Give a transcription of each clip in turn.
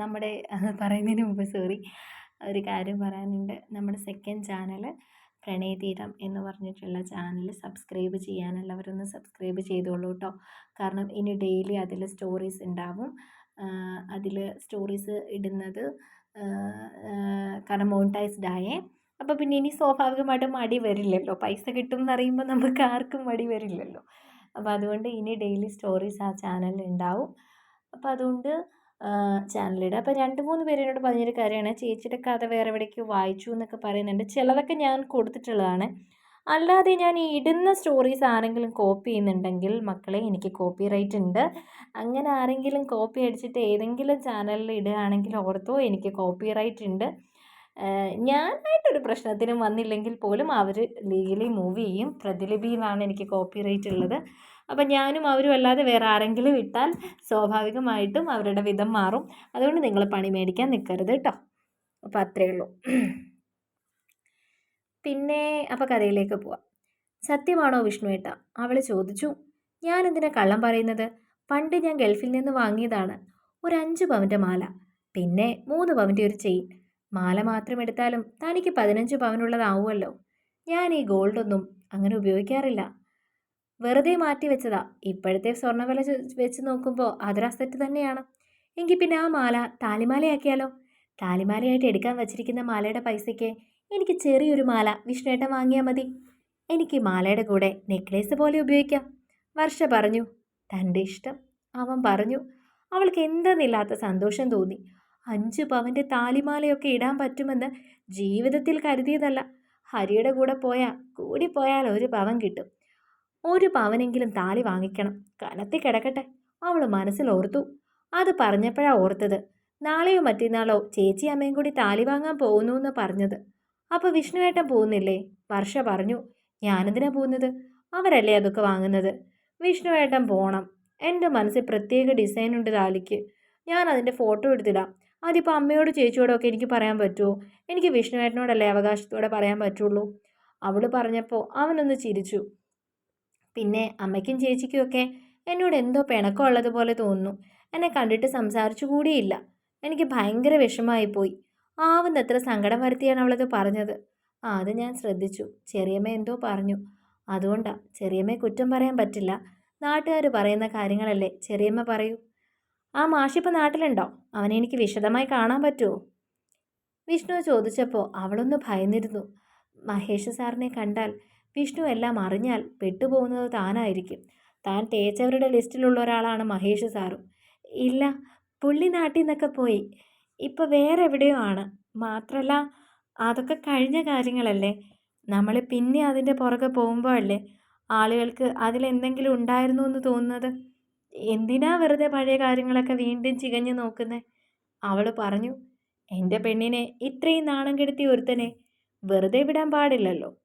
നമ്മുടെ പറയുന്നതിന് മുമ്പ് സോറി ഒരു കാര്യം പറയാനുണ്ട്. നമ്മുടെ സെക്കൻഡ് ചാനൽ പ്രണയതീരം എന്ന് പറഞ്ഞിട്ടുള്ള ചാനൽ സബ്സ്ക്രൈബ് ചെയ്യാനുള്ളവരൊന്ന് സബ്സ്ക്രൈബ് ചെയ്തോളൂ കേട്ടോ കാരണം ഇനി ഡെയിലി അതിൽ സ്റ്റോറീസ് ഉണ്ടാവും. അതിൽ സ്റ്റോറീസ് ഇടുന്നത് കാരണം മോണിറ്റൈസ്ഡ് ആയേ. അപ്പോൾ പിന്നെ ഇനി സ്വാഭാവികമായിട്ടും മടി വരില്ലല്ലോ. പൈസ കിട്ടും എന്നറിയുമ്പോൾ നമുക്ക് ആർക്കും മടി വരില്ലല്ലോ. അപ്പോൾ അതുകൊണ്ട് ഇനി ഡെയിലി സ്റ്റോറീസ് ആ ചാനലിൽ ഉണ്ടാവും അപ്പോൾ അതുകൊണ്ട് ചാനലിടുക അപ്പോൾ രണ്ട് മൂന്ന് പേര് എന്നോട് പറഞ്ഞൊരു കാര്യമാണ്. ചേച്ചിയുടെ കഥ വേറെ എവിടേക്കോ വായിച്ചു എന്നൊക്കെ പറയുന്നുണ്ട്. ചിലതൊക്കെ ഞാൻ കൊടുത്തിട്ടുള്ളതാണ്. അല്ലാതെ ഞാൻ ഇടുന്ന സ്റ്റോറീസ് ആരെങ്കിലും കോപ്പി ചെയ്യുന്നുണ്ടെങ്കിൽ മക്കളെ എനിക്ക് കോപ്പി റൈറ്റ് ഉണ്ട്. അങ്ങനെ ആരെങ്കിലും കോപ്പി അടിച്ചിട്ട് ഏതെങ്കിലും ചാനലിൽ ഇടുകയാണെങ്കിൽ ഓർത്തോ എനിക്ക് കോപ്പി റൈറ്റ് ഉണ്ട്. ഞാനായിട്ടൊരു പ്രശ്നത്തിനും വന്നില്ലെങ്കിൽ പോലും അവർ ലീഗലി മൂവ് ചെയ്യും. പ്രതിലിപിയിലാണ് എനിക്ക് കോപ്പി റൈറ്റ് ഉള്ളത്. അപ്പം ഞാനും അവരും അല്ലാതെ വേറെ ആരെങ്കിലും ഇട്ടാൽ സ്വാഭാവികമായിട്ടും അവരുടെ വിധം മാറും. അതുകൊണ്ട് നിങ്ങൾ പണി മേടിക്കാൻ നിൽക്കരുത് കേട്ടോ അപ്പോൾ അത്രയേ ഉള്ളൂ. പിന്നെ അപ്പോൾ കഥയിലേക്ക് പോവാം. സത്യമാണോ വിഷ്ണുവേട്ട? അവൾ ചോദിച്ചു. ഞാൻ എന്തിനാ കള്ളം പറയുന്നത്? പണ്ട് ഞാൻ ഗൾഫിൽ നിന്ന് വാങ്ങിയതാണ്. ഒരു അഞ്ച് പവന്റെ മാല. പിന്നെ മൂന്ന് പവന്റെ ഒരു ചെയിൻ. മാല മാത്രം എടുത്താലും തനിക്ക് പതിനഞ്ച് പവനുള്ളതാവുമല്ലോ. ഞാൻ ഈ ഗോൾഡൊന്നും അങ്ങനെ ഉപയോഗിക്കാറില്ല. വെറുതെ മാറ്റി വെച്ചതാ. ഇപ്പോഴത്തെ സ്വർണവില വെച്ച് നോക്കുമ്പോൾ അതൊരസറ്റ് തന്നെയാണ്. എങ്കിൽ പിന്നെ ആ മാല താലിമാലയാക്കിയാലോ? താലിമാലയായിട്ട് എടുക്കാൻ വച്ചിരിക്കുന്ന മാലയുടെ പൈസയ്ക്ക് എനിക്ക് ചെറിയൊരു മാല വിഷ്ണുവേട്ടൻ വാങ്ങിയാൽ മതി. എനിക്ക് മാലയുടെ കൂടെ നെക്ലേസ് പോലെ ഉപയോഗിക്കാം. വർഷ പറഞ്ഞു. തന്റെ ഇഷ്ടം. അവൻ പറഞ്ഞു. അവൾക്ക് എന്തെന്നില്ലാത്ത സന്തോഷം തോന്നി. അഞ്ച് പവന്റെ താലിമാലയൊക്കെ ഇടാൻ പറ്റുമെന്ന് ജീവിതത്തിൽ കരുതിയതല്ല. ഹരിയുടെ കൂടെ പോയാൽ കൂടിപ്പോയാൽ ഒരു പവൻ കിട്ടും. ഒരു പവനെങ്കിലും താലി വാങ്ങിക്കണം. കനത്തി കിടക്കട്ടെ. അവൾ മനസ്സിൽ ഓർത്തു. അത് പറഞ്ഞപ്പോഴാ ഓർത്തത്. നാളെയോ മറ്റന്നാളോ ചേച്ചി അമ്മയും കൂടി താലി വാങ്ങാൻ പോകുന്നു എന്ന് പറഞ്ഞത്. അപ്പോൾ വിഷ്ണുവേട്ടൻ പോകുന്നില്ലേ? വർഷ പറഞ്ഞു. ഞാനെന്തിനാ പോകുന്നത്? അവരല്ലേ അതൊക്കെ വാങ്ങുന്നത്? വിഷ്ണുവേട്ടൻ പോകണം എന്റെ മനസ്സിൽ പ്രത്യേക ഡിസൈൻ ഉണ്ട് താലിക്ക് ഞാൻ അതിന്റെ ഫോട്ടോ എടുത്തിടാം. അതിപ്പോൾ അമ്മയോട് ചേച്ചിയോടൊക്കെ എനിക്ക് പറയാൻ പറ്റുമോ? എനിക്ക് വിഷ്ണുവേട്ടനോടല്ലേ അവകാശത്തോടെ പറയാൻ പറ്റുള്ളൂ? അവൾ പറഞ്ഞപ്പോൾ അവനൊന്ന് ചിരിച്ചു. പിന്നെ അമ്മയ്ക്കും ചേച്ചിക്കുമൊക്കെ എന്നോട് എന്തോ പിണക്കമുള്ളതുപോലെ തോന്നുന്നു. എന്നെ കണ്ടിട്ട് സംസാരിച്ചു കൂടിയില്ല. എനിക്ക് ഭയങ്കര വിഷമമായിപ്പോയി. ആവുന്നത്ര സങ്കടം വരുത്തിയാണ് അവളത് പറഞ്ഞത്? ആ അത് ഞാൻ ശ്രദ്ധിച്ചു. ചെറിയമ്മ എന്തോ പറഞ്ഞു. അതുകൊണ്ടാണ് ചെറിയമ്മയെ കുറ്റം പറയാൻ പറ്റില്ല. നാട്ടുകാർ പറയുന്ന കാര്യങ്ങളല്ലേ ചെറിയമ്മ പറയൂ. ആ മാഷിപ്പോൾ നാട്ടിലുണ്ടോ? അവനെ എനിക്ക് വിശദമായി കാണാൻ പറ്റുമോ വിഷ്ണു ചോദിച്ചപ്പോൾ അവളൊന്ന് ഭയന്നിരുന്നു. മഹേഷ് സാറിനെ കണ്ടാൽ വിഷ്ണു എല്ലാം അറിഞ്ഞാൽ പെട്ടുപോകുന്നത് താനായിരിക്കും. താൻ തേച്ചവരുടെ ലിസ്റ്റിലുള്ള ഒരാളാണ് മഹേഷ് സാറും. ഇല്ല പുള്ളി നാട്ടിൽ നിന്നൊക്കെ പോയി. ഇപ്പോൾ വേറെ എവിടെയോ ആണ്. മാത്രമല്ല അതൊക്കെ കഴിഞ്ഞ കാര്യങ്ങളല്ലേ? നമ്മൾ പിന്നെ അതിന്റെ പുറകെ പോകുമ്പോഴല്ലേ ആളുകൾക്ക് അതിലെന്തെങ്കിലും ഉണ്ടായിരുന്നു എന്ന് തോന്നുന്നത്? എന്തിനാ വെറുതെ പഴയ കാര്യങ്ങളൊക്കെ വീണ്ടും ചികഞ്ഞു നോക്കുന്നത് അവൾ പറഞ്ഞു എന്റെ പെണ്ണിനെ ഇത്രയും നാണം കെടുത്തി ഒരുത്തനെ വെറുതെ വിടാൻ പാടില്ലല്ലോ.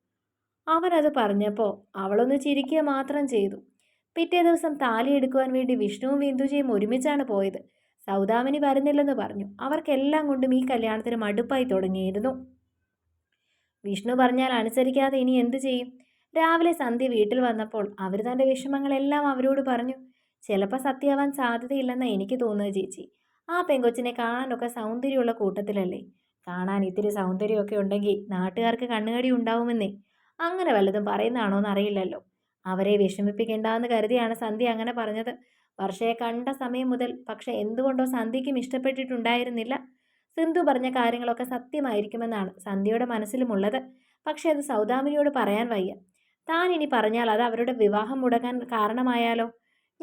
അവനത് പറഞ്ഞപ്പോൾ അവളൊന്ന് ചിരിക്കുക മാത്രം ചെയ്തു. പിറ്റേ ദിവസം താലി എടുക്കുവാൻ വേണ്ടി വിഷ്ണുവും ബിന്ദുജയും ഒരുമിച്ചാണ് പോയത്. സൗദാമിനി വരുന്നില്ലെന്ന് പറഞ്ഞു. അവർക്കെല്ലാം കൊണ്ടും ഈ കല്യാണത്തിന് മടുപ്പായി തുടങ്ങിയിരുന്നു. വിഷ്ണു പറഞ്ഞാൽ അനുസരിക്കാതെ ഇനി എന്തു ചെയ്യും? രാവിലെ സന്ധ്യ വീട്ടിൽ വന്നപ്പോൾ അവർ തന്റെ വിഷമങ്ങളെല്ലാം അവരോട് പറഞ്ഞു. ചിലപ്പോൾ സത്യമാവാൻ സാധ്യതയില്ലെന്നാണ് എനിക്ക് തോന്നുന്നത് ചേച്ചി. ആ പെങ്കൊച്ചിനെ കാണാനൊക്കെ സൗന്ദര്യമുള്ള കൂട്ടത്തിലല്ലേ? കാണാൻ ഇത്തിരി സൗന്ദര്യമൊക്കെ ഉണ്ടെങ്കിൽ നാട്ടുകാർക്ക് കണ്ണുകടി ഉണ്ടാവുമെന്നേ. അങ്ങനെ വല്ലതും പറയുന്നതാണോ എന്നറിയില്ലല്ലോ. അവരെ വിഷമിപ്പിക്കേണ്ടെന്ന് കരുതിയാണ് സന്ധ്യ അങ്ങനെ പറഞ്ഞത്. വർഷയെ കണ്ട സമയം മുതൽ പക്ഷെ എന്തുകൊണ്ടോ സന്ധ്യയ്ക്കും ഇഷ്ടപ്പെട്ടിട്ടുണ്ടായിരുന്നില്ല. സിന്ധു പറഞ്ഞ കാര്യങ്ങളൊക്കെ സത്യമായിരിക്കുമെന്നാണ് സന്ധ്യയുടെ മനസ്സിലുമുള്ളത്. പക്ഷെ അത് സൗദാമിനിയോട് പറയാൻ വയ്യ. താൻ ഇനി പറഞ്ഞാൽ അത് അവരുടെ വിവാഹം മുടങ്ങാൻ കാരണമായാലോ?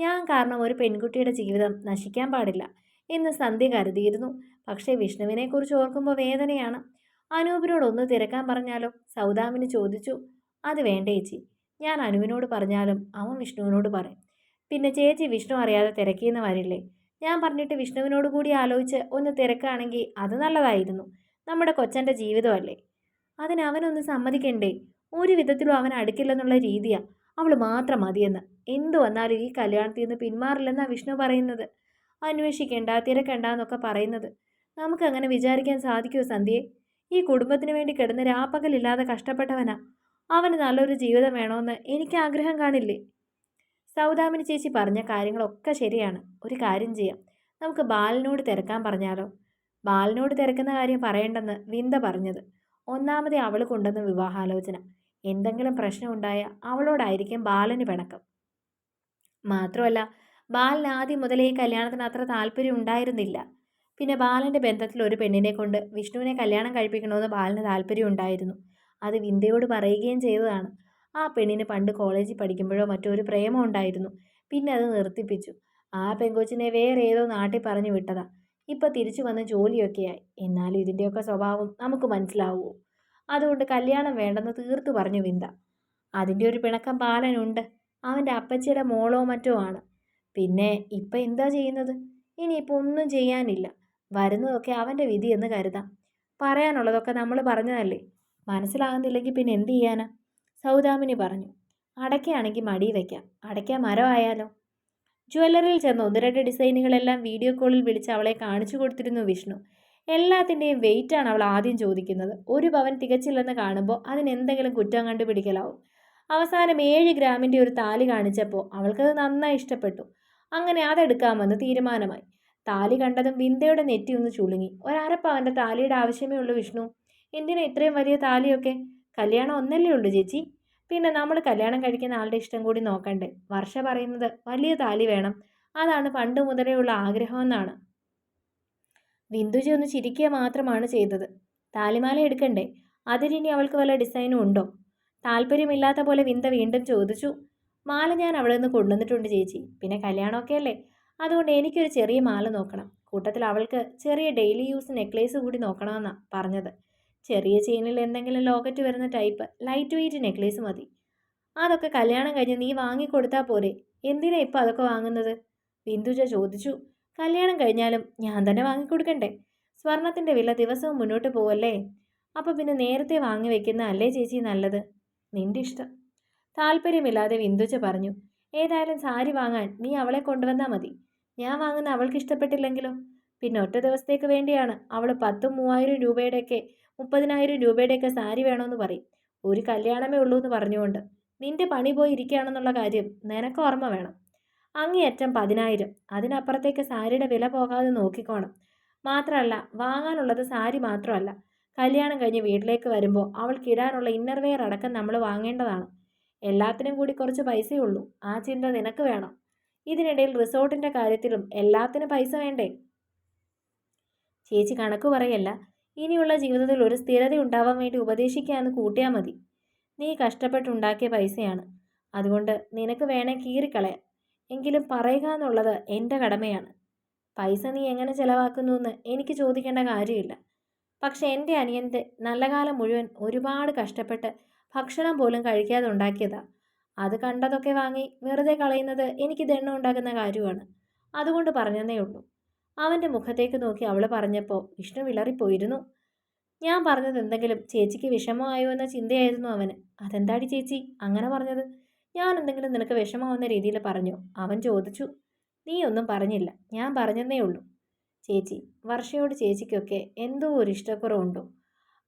ഞാൻ കാരണം ഒരു പെൺകുട്ടിയുടെ ജീവിതം നശിക്കാൻ പാടില്ല എന്ന് സന്ധ്യ കരുതിയിരുന്നു. പക്ഷേ വിഷ്ണുവിനെക്കുറിച്ച് ഓർക്കുമ്പോൾ വേദനയാണ്. അനൂപിനോട് ഒന്ന് തിരക്കാൻ പറഞ്ഞാലോ? സൗദാമിന് ചോദിച്ചു. അത് വേണ്ട ചേച്ചി. ഞാൻ അനുവിനോട് പറഞ്ഞാലും അവൻ വിഷ്ണുവിനോട് പറയും. പിന്നെ ചേച്ചി വിഷ്ണു അറിയാതെ തിരക്കിയെന്ന് വരില്ലേ? ഞാൻ പറഞ്ഞിട്ട് വിഷ്ണുവിനോട് കൂടി ആലോചിച്ച് ഒന്ന് തിരക്കാണെങ്കിൽ അത് നല്ലതായിരുന്നു. നമ്മുടെ കൊച്ചന്റെ ജീവിതമല്ലേ? അതിനവനൊന്ന് സമ്മതിക്കണ്ടേ? ഒരു വിധത്തിലും അവൻ അടുക്കില്ലെന്നുള്ള രീതിയാ. അവൾ മാത്രം മതിയെന്ന്. എന്തു വന്നാലും ഈ കല്യാണത്തിൽ നിന്ന് പിന്മാറില്ലെന്നാണ് വിഷ്ണു പറയുന്നത്? അന്വേഷിക്കേണ്ട തിരക്കണ്ട എന്നൊക്കെ പറയുന്നത് നമുക്കങ്ങനെ വിചാരിക്കാൻ സാധിക്കുമോ സന്ധ്യയെ? ഈ കുടുംബത്തിന് വേണ്ടി കിടന്ന് രാപ്പകലില്ലാതെ കഷ്ടപ്പെട്ടവനാ. അവന് നല്ലൊരു ജീവിതം വേണമെന്ന് എനിക്ക് ആഗ്രഹം കാണില്ലേ? സൗദാമിനി ചേച്ചി പറഞ്ഞ കാര്യങ്ങളൊക്കെ ശരിയാണ്. ഒരു കാര്യം ചെയ്യാം. നമുക്ക് ബാലനോട് തിരക്കാൻ പറഞ്ഞാലോ? ബാലനോട് തിരക്കുന്ന കാര്യം പറയേണ്ടെന്ന് വിന്ദ പറഞ്ഞത്. ഒന്നാമതേ അവൾ കൊണ്ടുവന്ന വിവാഹാലോചന. എന്തെങ്കിലും പ്രശ്നം ഉണ്ടായ അവളോടായിരിക്കും ബാലന് പിണക്കം. മാത്രമല്ല ബാലൻ ആദ്യം മുതലേ ഈ കല്യാണത്തിന് അത്ര താല്പര്യം ഉണ്ടായിരുന്നില്ല. പിന്നെ ബാലന്റെ ബന്ധത്തിൽ ഒരു പെണ്ണിനെ കൊണ്ട് വിഷ്ണുവിനെ കല്യാണം കഴിപ്പിക്കണമെന്ന് ബാലന് താല്പര്യം ഉണ്ടായിരുന്നു. അത് വിന്ദയോട് പറയുകയും ചെയ്തതാണ്. ആ പെണ്ണിന് പണ്ട് കോളേജിൽ പഠിക്കുമ്പോഴോ മറ്റൊരു പ്രേമം ഉണ്ടായിരുന്നു. പിന്നെ അത് നിർത്തിപ്പിച്ചു. ആ പെങ്കൊച്ചിനെ വേറെ ഏതോ നാട്ടിൽ പറഞ്ഞു വിട്ടതാ. ഇപ്പം തിരിച്ചു വന്ന് ജോലിയൊക്കെയായി. എന്നാലും ഇതിന്റെയൊക്കെ സ്വഭാവം നമുക്ക് മനസ്സിലാവുമോ? അതുകൊണ്ട് കല്യാണം വേണ്ടെന്ന് തീർത്തു പറഞ്ഞു വിന്ദ അതിന്റെ ഒരു പിണക്കം ബാലനുണ്ട്. അവന്റെ അപ്പച്ചിയുടെ മോളോ മറ്റോ ആണ്. പിന്നെ ഇപ്പം എന്താ ചെയ്യുന്നത്? ഇനിയിപ്പോൾ ഒന്നും ചെയ്യാനില്ല. വരുന്നതൊക്കെ അവന്റെ വിധി എന്ന് കരുതാം. പറയാനുള്ളതൊക്കെ നമ്മൾ പറഞ്ഞതല്ലേ? മനസ്സിലാകുന്നില്ലെങ്കിൽ പിന്നെ എന്ത് ചെയ്യാനാ? സൗദാമിനി പറഞ്ഞു. അടയ്ക്കയാണെങ്കിൽ മടി വയ്ക്കാം. അടയ്ക്ക മരമായാലോ ജ്വല്ലറിയിൽ ചെന്ന് ഒന്ന് രണ്ട് ഡിസൈനുകളെല്ലാം വീഡിയോ കോളിൽ വിളിച്ച് അവളെ കാണിച്ചു കൊടുത്തിരുന്നു വിഷ്ണു. എല്ലാത്തിന്റെയും വെയിറ്റാണ് അവൾ ആദ്യം ചോദിക്കുന്നത്. ഒരു പവൻ തികച്ചില്ലെന്ന് കാണുമ്പോൾ അതിനെന്തെങ്കിലും കുറ്റം കണ്ടുപിടിക്കലാവും. അവസാനം ഏഴ് ഗ്രാമിന്റെ ഒരു താലി കാണിച്ചപ്പോൾ അവൾക്കത് നന്നായി ഇഷ്ടപ്പെട്ടു. അങ്ങനെ അതെടുക്കാമെന്ന് തീരുമാനമായി. താലി കണ്ടതും ബിന്ദയുടെ നെറ്റി ഒന്ന് ചുളുങ്ങി. ഒരപ്പവന്റെ താലിയുടെ ആവശ്യമേ ഉള്ളൂ വിഷ്ണു. എന്തിനാ ഇത്രയും വലിയ താലിയൊക്കെ? കല്യാണം ഒന്നല്ലേ ഉള്ളൂ ചേച്ചി. പിന്നെ നമ്മൾ കല്യാണം കഴിക്കുന്ന ആളുടെ ഇഷ്ടം കൂടി നോക്കണ്ടേ? വർഷ പറയുന്നത് വലിയ താലി വേണം. അതാണ് പണ്ട് മുതലേ ഉള്ള ആഗ്രഹമെന്നാണ് ബിന്ദുജി ഒന്ന് ചിരിക്കുക മാത്രമാണ് ചെയ്തത്. താലിമാല എടുക്കണ്ടേ? അതിലിനി അവൾക്ക് വല്ല ഡിസൈനും ഉണ്ടോ? താല്പര്യമില്ലാത്ത പോലെ വിന്ദ വീണ്ടും ചോദിച്ചു. മാല ഞാൻ അവിടെ നിന്ന് കൊണ്ടുവന്നിട്ടുണ്ട് ചേച്ചി. പിന്നെ കല്യാണമൊക്കെ അല്ലേ? അതുകൊണ്ട് എനിക്കൊരു ചെറിയ മാല നോക്കണം. കൂട്ടത്തിൽ അവൾക്ക് ചെറിയ ഡെയിലി യൂസ് നെക്ലേസ് കൂടി നോക്കണമെന്നാണ് പറഞ്ഞത്. ചെറിയ ചെയിനിൽ എന്തെങ്കിലും ലോക്കറ്റ് വരുന്ന ടൈപ്പ് ലൈറ്റ് വെയിറ്റ് നെക്ലേസ് മതി. അതൊക്കെ കല്യാണം കഴിഞ്ഞ് നീ വാങ്ങിക്കൊടുത്താൽ പോരെ. എന്തിനാ ഇപ്പോൾ അതൊക്കെ വാങ്ങുന്നത്? ബിന്ദുജ ചോദിച്ചു. കല്യാണം കഴിഞ്ഞാലും ഞാൻ തന്നെ വാങ്ങിക്കൊടുക്കണ്ടേ? സ്വർണത്തിന്റെ വില ദിവസവും മുന്നോട്ട് പോവല്ലേ? അപ്പോൾ പിന്നെ നേരത്തെ വാങ്ങി വെക്കുന്ന അല്ലേ ചേച്ചി നല്ലത്? നിന്റെ ഇഷ്ടം. താല്പര്യമില്ലാതെ വിന്ദുച്ച പറഞ്ഞു. ഏതായാലും സാരി വാങ്ങാൻ നീ അവളെ കൊണ്ടുവന്നാൽ മതി. ഞാൻ വാങ്ങുന്ന അവൾക്ക് ഇഷ്ടപ്പെട്ടില്ലെങ്കിലോ? പിന്നെ ഒറ്റ ദിവസത്തേക്ക് വേണ്ടിയാണ് അവൾ പത്തും മൂവായിരം രൂപയുടെയൊക്കെ മുപ്പതിനായിരം രൂപയുടെയൊക്കെ സാരി വേണമെന്ന് പറയും. ഒരു കല്യാണമേ ഉള്ളൂ എന്ന് പറഞ്ഞുകൊണ്ട് നിന്റെ പണി പോയി ഇരിക്കുകയാണെന്നുള്ള കാര്യം നിനക്ക് ഓർമ്മ വേണം. അങ്ങേയറ്റം പതിനായിരം. അതിനപ്പുറത്തേക്ക് സാരിയുടെ വില പോകാതെ നോക്കിക്കോണം. മാത്രമല്ല വാങ്ങാനുള്ളത് സാരി മാത്രമല്ല. കല്യാണം കഴിഞ്ഞ് വീട്ടിലേക്ക് വരുമ്പോൾ അവൾക്കിടാനുള്ള ഇന്നർവെയർ അടക്കം നമ്മൾ വാങ്ങേണ്ടതാണ്. എല്ലാത്തിനും കൂടി കുറച്ച് പൈസയേ ഉള്ളൂ. ആ ചിന്ത നിനക്ക് വേണം. ഇതിനിടയിൽ റിസോർട്ടിന്റെ കാര്യത്തിലും എല്ലാത്തിനും പൈസ വേണ്ടേ? ചേച്ചി കണക്ക് പറയല്ല. ഇനിയുള്ള ജീവിതത്തിൽ ഒരു സ്ഥിരത ഉണ്ടാവാൻ വേണ്ടി ഉപദേശിക്കാമെന്ന് കൂട്ടിയാൽ മതി. നീ കഷ്ടപ്പെട്ടുണ്ടാക്കിയ പൈസയാണ്. അതുകൊണ്ട് നിനക്ക് വേണേ കീറിക്കളയാം. എങ്കിലും പറയുക എന്നുള്ളത് എന്റെ കടമയാണ്. പൈസ നീ എങ്ങനെ ചിലവാക്കുന്നു എന്ന് എനിക്ക് ചോദിക്കേണ്ട കാര്യമില്ല. പക്ഷെ എന്റെ അനിയന്റെ നല്ല കാലം മുഴുവൻ ഒരുപാട് കഷ്ടപ്പെട്ട് ഭക്ഷണം പോലും കഴിക്കാതെ ഉണ്ടാക്കിയതാ. അത് കണ്ടതൊക്കെ വാങ്ങി വെറുതെ കളയുന്നത് എനിക്ക് ദണ്ണം ഉണ്ടാക്കുന്ന കാര്യമാണ്. അതുകൊണ്ട് പറഞ്ഞതേ ഉള്ളൂ. അവന്റെ മുഖത്തേക്ക് നോക്കി അവൾ പറഞ്ഞപ്പോൾ വിഷ്ണു വിളറിപ്പോയിരുന്നു. ഞാൻ പറഞ്ഞത് എന്തെങ്കിലും ചേച്ചിക്ക് വിഷമമായോ എന്ന ചിന്തയായിരുന്നു അവന്. അതെന്താടി ചേച്ചി? അങ്ങനെ പറഞ്ഞത്. ഞാൻ എന്തെങ്കിലും നിനക്ക് വിഷമമാവുന്ന രീതിയിൽ പറഞ്ഞു. അവൻ ചോദിച്ചു നീ ഒന്നും പറഞ്ഞില്ല. ഞാൻ പറഞ്ഞതേ ഉള്ളൂ. ചേച്ചി വർഷയോട് ചേച്ചിക്കൊക്കെ എന്തോ ഒരു ഇഷ്ടക്കുറവുണ്ടോ?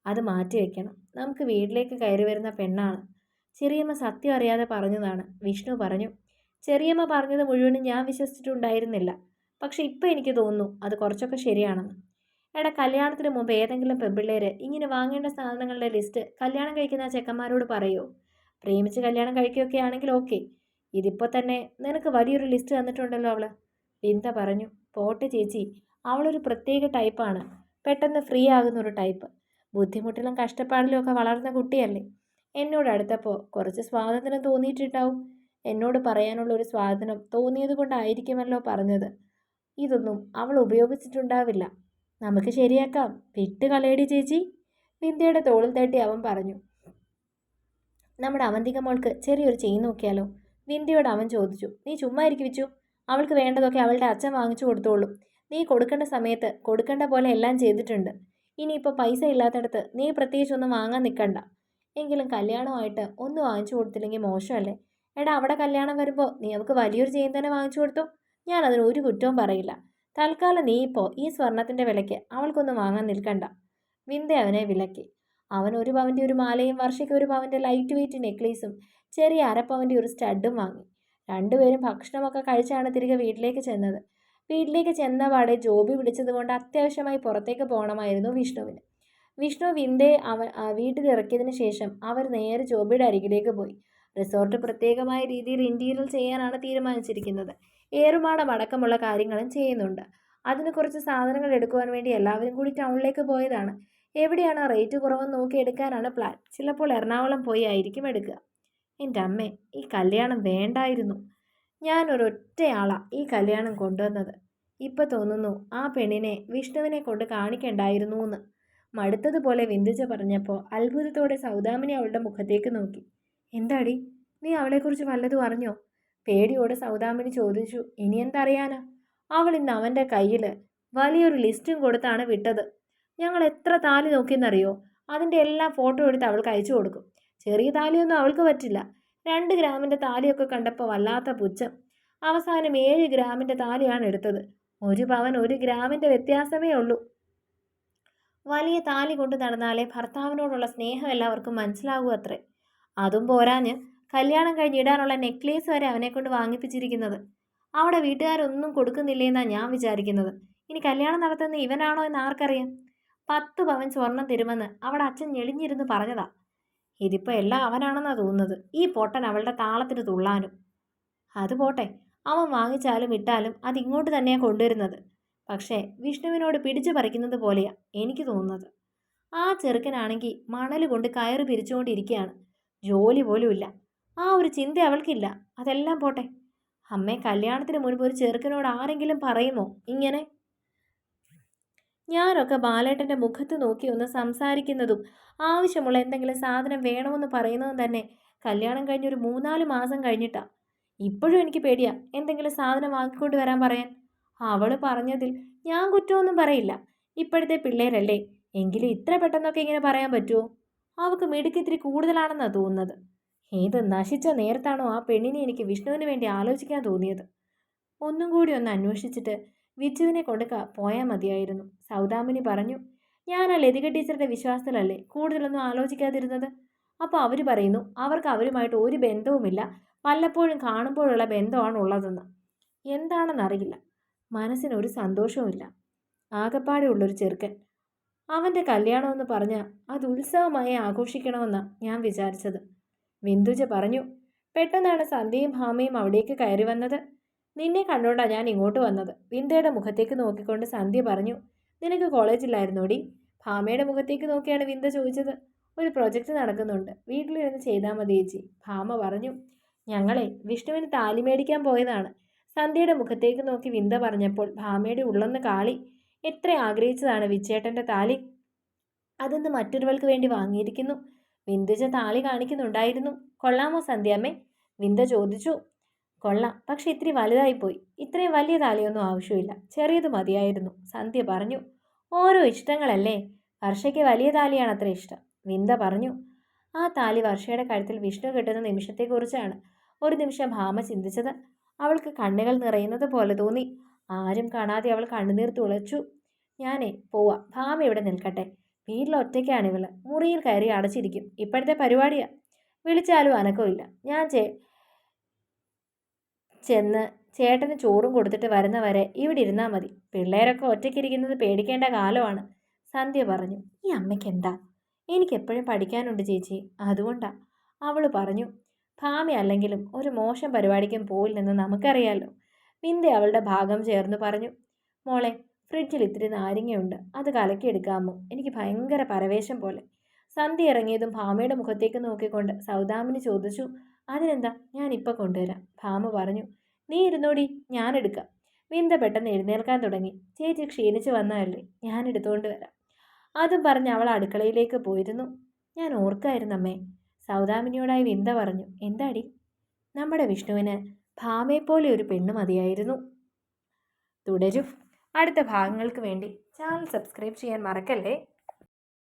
അത് മാറ്റി വയ്ക്കണം നമുക്ക് വീട്ടിലേക്ക് കയറി വരുന്ന പെണ്ണാണ്. ചെറിയമ്മ സത്യം അറിയാതെ പറഞ്ഞതാണ്. വിഷ്ണു പറഞ്ഞു ചെറിയമ്മ പറഞ്ഞത് മുഴുവനും ഞാൻ വിശ്വസിച്ചിട്ടുണ്ടായിരുന്നില്ല. പക്ഷെ ഇപ്പം എനിക്ക് തോന്നുന്നു അത് കുറച്ചൊക്കെ ശരിയാണെന്ന്. എടാ കല്യാണത്തിന് മുമ്പ് ഏതെങ്കിലും പെൺപിള്ളേർ ഇങ്ങനെ വാങ്ങേണ്ട സാധനങ്ങളുടെ ലിസ്റ്റ് കല്യാണം കഴിക്കുന്ന ചെക്കന്മാരോട് പറയോ? പ്രേമിച്ച് കല്യാണം കഴിക്കുകയൊക്കെ ആണെങ്കിൽ ഓക്കെ ഇതിപ്പോൾ തന്നെ നിനക്ക് വലിയൊരു ലിസ്റ്റ് തന്നിട്ടുണ്ടല്ലോ അവൾ വിന്ദ പറഞ്ഞു പോട്ടെ ചേച്ചി അവളൊരു പ്രത്യേക ടൈപ്പാണ് പെട്ടെന്ന് ഫ്രീ ആകുന്ന ഒരു ടൈപ്പ് ബുദ്ധിമുട്ടിലും കഷ്ടപ്പാടിലും ഒക്കെ വളർന്ന കുട്ടിയല്ലേ. എന്നോട് അടുത്തപ്പോൾ കുറച്ച് സ്വാതന്ത്ര്യം തോന്നിയിട്ടുണ്ടാവും. എന്നോട് പറയാനുള്ള ഒരു സ്വാതന്ത്ര്യം തോന്നിയത് കൊണ്ടായിരിക്കുമല്ലോ പറഞ്ഞത്. ഇതൊന്നും അവൾ ഉപയോഗിച്ചിട്ടുണ്ടാവില്ല. നമുക്ക് ശരിയാക്കാം. വിട്ട് കളയടി ചേച്ചി. വിന്ധ്യയുടെ തോളിൽ തട്ടി അവൻ പറഞ്ഞു നമ്മുടെ അവന്തിക മോൾക്ക് ചെറിയൊരു ചെയിൻ നോക്കിയാലോ? വിന്ധ്യയോട് അവൻ ചോദിച്ചു. നീ ചുമ്മാ ഇരിക്കുവിച്ചു അവൾക്ക് വേണ്ടതൊക്കെ അവളുടെ അച്ഛൻ വാങ്ങിച്ചു കൊടുത്തോളും. നീ കൊടുക്കേണ്ട സമയത്ത് കൊടുക്കേണ്ട പോലെ എല്ലാം ചെയ്തിട്ടുണ്ട്. ഇനിയിപ്പോൾ പൈസ ഇല്ലാത്തടത്ത് നീ പ്രത്യേകിച്ചൊന്നും വാങ്ങാൻ നിൽക്കണ്ട എങ്കിലും കല്യാണമായിട്ട് ഒന്നും വാങ്ങിച്ചു കൊടുത്തില്ലെങ്കിൽ മോശമല്ലേ? എടാ അവിടെ കല്യാണം വരുമ്പോൾ നീ അവൾക്ക് വലിയൊരു ചെയിൻ തന്നെ വാങ്ങിച്ചു കൊടുത്തു? ഞാൻ അതിന് ഒരു കുറ്റവും പറയില്ല. തൽക്കാലം നീ ഇപ്പോൾ ഈ സ്വർണത്തിന്റെ വിലയ്ക്ക് അവൾക്കൊന്നും വാങ്ങാൻ നിൽക്കണ്ട. വിന്ദ അവനെ വിലക്കി. അവൻ ഒരു പവന്റെ ഒരു മാലയും വർഷയ്ക്ക് ഒരു പവന്റെ ലൈറ്റ് വെയിറ്റ് നെക്ലേസും ചെറിയ അരപ്പവന്റെ ഒരു സ്റ്റഡും വാങ്ങി. രണ്ടുപേരും ഭക്ഷണമൊക്കെ കഴിച്ചാണ് തിരികെ വീട്ടിലേക്ക് ചെന്നത്. വീട്ടിലേക്ക് ചെന്ന ചെന്നപാടെ ജോബി വിളിച്ചതുകൊണ്ട് അത്യാവശ്യമായി പുറത്തേക്ക് പോകണമായിരുന്നു വിഷ്ണുവിന്. വിഷ്ണു വിന്ദെ അവൻ വീട്ടിൽ ഇറക്കിയതിന് ശേഷം അവർ നേരെ ജോബിയുടെ അരികിലേക്ക് പോയി. റിസോർട്ട് പ്രത്യേകമായ രീതിയിൽ ഇന്റീരിയർ ചെയ്യാനാണ് തീരുമാനിച്ചിരിക്കുന്നത്. ഏറുമാടം അടക്കമുള്ള കാര്യങ്ങളും ചെയ്യുന്നുണ്ട്. അതിന് കുറച്ച് സാധനങ്ങൾ എടുക്കുവാൻ വേണ്ടി എല്ലാവരും കൂടി ടൗണിലേക്ക് പോയതാണ്. എവിടെയാണ് റേറ്റ് കുറവെന്ന് നോക്കി എടുക്കാനാണ് പ്ലാൻ ചിലപ്പോൾ എറണാകുളം പോയി ആയിരിക്കും എടുക്കുക. എന്റെ അമ്മേ ഈ കല്യാണം വേണ്ടായിരുന്നു. ഞാനൊരൊറ്റയാളാണ് ഈ കല്യാണം കൊണ്ടുവന്നത്. ഇപ്പം തോന്നുന്നു ആ പെണ്ണിനെ വിഷ്ണുവിനെ കൊണ്ട് കാണിക്കണ്ടായിരുന്നു എന്ന് മടുത്തതുപോലെ വിന്ദിച്ച പറഞ്ഞപ്പോൾ അത്ഭുതത്തോടെ സൗദാമിനി അവളുടെ മുഖത്തേക്ക് നോക്കി. എന്താടി? നീ അവളെക്കുറിച്ച് വല്ലതും അറിഞ്ഞോ? പേടിയോടെ സൗദാമിനി ചോദിച്ചു ഇനി എന്തറിയാനാ? അവൾ ഇന്ന് അവന്റെ കയ്യിൽ വലിയൊരു ലിസ്റ്റും കൊടുത്താണ് വിട്ടത്. ഞങ്ങൾ എത്ര താലി നോക്കിയെന്നറിയോ? അതിന്റെ എല്ലാം ഫോട്ടോ എടുത്ത് അവൾക്ക് അയച്ചു കൊടുക്കും. ചെറിയ താലിയൊന്നും അവൾക്ക് പറ്റില്ല. രണ്ട് ഗ്രാമിന്റെ താലിയൊക്കെ കണ്ടപ്പോൾ വല്ലാത്ത പുച്ഛം. അവസാനം ഏഴ് ഗ്രാമിന്റെ താലിയാണ് എടുത്തത്. ഒരു പവൻ ഒരു ഗ്രാമിന്റെ വ്യത്യാസമേ ഉള്ളൂ. വലിയ താലി കൊണ്ട് നടന്നാലേ ഭർത്താവിനോടുള്ള സ്നേഹം എല്ലാവർക്കും മനസ്സിലാകൂ അത്രേ. അതും പോരാഞ്ഞ് കല്യാണം കഴിഞ്ഞ് ഇടാനുള്ള നെക്ലേസ് വരെ അവനെ കൊണ്ട് വാങ്ങിപ്പിച്ചിരിക്കുന്നത്. അവിടെ വീട്ടുകാരൊന്നും കൊടുക്കുന്നില്ലേന്നാണ് ഞാൻ വിചാരിക്കുന്നത്. ഇനി കല്യാണം നടത്തുന്ന ഇവനാണോ എന്ന് ആർക്കറിയാം? പത്ത് പവൻ സ്വർണം തരുമെന്ന് അവിടെ അച്ഛൻ ഞെളിഞ്ഞിരുന്ന് പറഞ്ഞതാ. ഇതിപ്പോൾ എല്ലാം അവനാണെന്നാ തോന്നുന്നത്. ഈ പൊട്ടൻ അവളുടെ താളത്തിന് തുള്ളാനും. അത് പോട്ടെ അവൻ വാങ്ങിച്ചാലും ഇട്ടാലും അതിങ്ങോട്ട് തന്നെയാണ് കൊണ്ടുവരുന്നത്. പക്ഷേ വിഷ്ണുവിനോട് പിടിച്ചു പറിക്കുന്നത് പോലെയാ എനിക്ക് തോന്നുന്നത്. ആ ചെറുക്കനാണെങ്കിൽ മണൽ കൊണ്ട് കയറ് പിരിച്ചുകൊണ്ടിരിക്കുകയാണ് ജോലി പോലും ഇല്ല. ആ ഒരു ചിന്ത അവൾക്കില്ല. അതെല്ലാം പോട്ടെ. അമ്മേ കല്യാണത്തിന് മുൻപ് ഒരു ചെറുക്കനോട് ആരെങ്കിലും പറയുമോ? ഇങ്ങനെ? ഞാനൊക്കെ ബാലേട്ടന്റെ മുഖത്ത് നോക്കി ഒന്ന് സംസാരിക്കുന്നതും ആവശ്യമുള്ള എന്തെങ്കിലും സാധനം വേണമെന്ന് പറയുന്നതും തന്നെ കല്യാണം കഴിഞ്ഞൊരു മൂന്നാൽ മാസം കഴിഞ്ഞിട്ടാ. ഇപ്പോഴും എനിക്ക് പേടിയാ എന്തെങ്കിലും സാധനം വാങ്ങിക്കൊണ്ട് വരാൻ പറയാൻ. അവൾ പറഞ്ഞതിൽ ഞാൻ കുറ്റമൊന്നും പറയില്ല. ഇപ്പോഴത്തെ പിള്ളേരല്ലേ എങ്കിലും ഇത്ര പെട്ടെന്നൊക്കെ ഇങ്ങനെ പറയാൻ പറ്റുമോ അവൾക്ക് മിടുക്കിത്തിരി കൂടുതലാണെന്നാണ് തോന്നുന്നത്. ഏത് നശിച്ച നേരത്താണോ ആ പെണ്ണിനെ എനിക്ക് വിഷ്ണുവിന് വേണ്ടി ആലോചിക്കാൻ തോന്നിയത്. ഒന്നും കൂടി ഒന്ന് അന്വേഷിച്ചിട്ട് വിച്ചുവിനെ കൊണ്ട് പോയാൽ മതിയായിരുന്നു. സൗദാമിനി പറഞ്ഞു ആ ലതിക ടീച്ചറുടെ വിശ്വാസത്തിലല്ലേ കൂടുതലൊന്നും ആലോചിക്കാതിരുന്നത്? അപ്പോൾ അവർ പറയുന്നു അവർക്ക് അവരുമായിട്ട് ഒരു ബന്ധവുമില്ല. വല്ലപ്പോഴും കാണുമ്പോഴുള്ള ബന്ധമാണ് ഉള്ളതെന്ന്. എന്താണെന്നറിയില്ല. മനസ്സിനൊരു സന്തോഷവുമില്ല. ആകപ്പാടെ ഉള്ളൊരു ചെറുക്കൻ. അവന്റെ കല്യാണമെന്ന് പറഞ്ഞാൽ അത് ഉത്സവമായി ആഘോഷിക്കണമെന്നാണ് ഞാൻ വിചാരിച്ചത്. വിന്ദുജ പറഞ്ഞു പെട്ടെന്നാണ് സന്ധ്യയും ഭാമയും അവിടേക്ക് കയറി വന്നത്. നിന്നെ കണ്ടോണ്ടാ ഞാൻ ഇങ്ങോട്ട് വന്നത്. വിന്ദയുടെ മുഖത്തേക്ക് നോക്കിക്കൊണ്ട് സന്ധ്യ പറഞ്ഞു നിനക്ക് കോളേജിലായിരുന്നോടി ഭാമയുടെ മുഖത്തേക്ക് നോക്കിയാണ് വിന്ദ ചോദിച്ചത്. ഒരു പ്രൊജക്റ്റ് നടക്കുന്നുണ്ട്. വീട്ടിലിരുന്ന് ചെയ്താൽ മതി ചേച്ചി. ഭാമ പറഞ്ഞു ഞങ്ങളെ വിഷ്ണുവിന് താലി മേടിക്കാൻ പോയതാണ്. സന്ധ്യയുടെ മുഖത്തേക്ക് നോക്കി വിന്ദ പറഞ്ഞപ്പോൾ ഭാമയുടെ ഉള്ളൊന്ന് കാളി എത്ര ആഗ്രഹിച്ചതാണ് വിച്ചേട്ടന്റെ താലി? അതൊന്ന് മറ്റൊരുവൾക്ക് വേണ്ടി വാങ്ങിയിരിക്കുന്നു. വിന്ദജ താളി കാണിക്കുന്നുണ്ടായിരുന്നു. കൊള്ളാമോ സന്ധ്യാമ്മേ വിന്ദ ചോദിച്ചു കൊള്ളാം. പക്ഷെ ഇത്തിരി വലുതായിപ്പോയി. ഇത്രയും വലിയ താലിയൊന്നും ആവശ്യമില്ല. ചെറിയത് മതിയായിരുന്നു. സന്ധ്യ പറഞ്ഞു ഓരോ ഇഷ്ടങ്ങളല്ലേ? വർഷയ്ക്ക് വലിയ താലിയാണ് അത്ര ഇഷ്ടം. വിന്ദ പറഞ്ഞു ആ താലി വർഷയുടെ കഴുത്തിൽ വിഷ്ണു കെട്ടുന്ന നിമിഷത്തെക്കുറിച്ചാണ്. ഒരു നിമിഷം ഭാമ ചിന്തിച്ചത്. അവൾക്ക് കണ്ണുകൾ നിറയുന്നത് പോലെ തോന്നി. ആരും കാണാതെ അവൾ കണ്ണുനീർ തുളച്ചു. ഞാനേ പോവാ. ഭാമ ഇവിടെ നിൽക്കട്ടെ. വീട്ടിൽ ഒറ്റയ്ക്കാണ് ഇവൾ. മുറിയിൽ കയറി അടച്ചിരിക്കും. ഇപ്പോഴത്തെ പരിപാടിയാ. വിളിച്ചാലും അനക്കമില്ല ഞാൻ ചേ ചെന്ന് ചേട്ടന് ചോറും കൊടുത്തിട്ട് വരുന്നവരെ ഇവിടെ ഇരുന്നാൽ മതി. പിള്ളേരൊക്കെ ഒറ്റയ്ക്കിരിക്കുന്നത് പേടിക്കേണ്ട കാലമാണ്. സന്ധ്യ പറഞ്ഞു ഈ അമ്മയ്ക്ക് എന്താ? എനിക്കെപ്പോഴും പഠിക്കാനുണ്ട് ചേച്ചി. അതുകൊണ്ടാ. അവൾ പറഞ്ഞു ഭാമി അല്ലെങ്കിലും ഒരു മോശം പരിപാടിക്കും പോയില്ലെന്ന് നമുക്കറിയാലോ. വിന്ദ അവളുടെ ഭാഗം ചേർന്ന് പറഞ്ഞു മോളെ ഫ്രിഡ്ജിൽ ഇത്തിരി നാരങ്ങയുണ്ട്. അത് കലക്കിയെടുക്കാമോ എനിക്ക് ഭയങ്കര പരവേശം പോലെ. സന്ധ്യ ഇറങ്ങിയതും ഭാമയുടെ മുഖത്തേക്ക് നോക്കിക്കൊണ്ട് സൗദാമിനി ചോദിച്ചു അതിനെന്താ? ഞാൻ ഇപ്പം കൊണ്ടുവരാം. ഭാമ പറഞ്ഞു നീ ഇരുന്നോടി ഞാൻ എടുക്കാം. വിന്ദ പെട്ടെന്ന് എഴുന്നേൽക്കാൻ തുടങ്ങി. ചേച്ചി ക്ഷീണിച്ച് വന്നതല്ലേ ഞാൻ എടുത്തുകൊണ്ട് വരാം. അതും പറഞ്ഞ് അവൾ അടുക്കളയിലേക്ക് പോയിരുന്നു. ഞാൻ ഓർക്കായിരുന്നു അമ്മേ സൗദാമിനിയോടായി വിന്ദ പറഞ്ഞു എന്താടി? നമ്മുടെ വിഷ്ണുവിന് ഭാമയെപ്പോലെ ഒരു പെണ്ണ് മതിയായിരുന്നു. തുടരും. അടുത്ത ഭാഗങ്ങൾക്ക് വേണ്ടി ചാനൽ സബ്സ്ക്രൈബ് ചെയ്യാൻ മറക്കല്ലേ?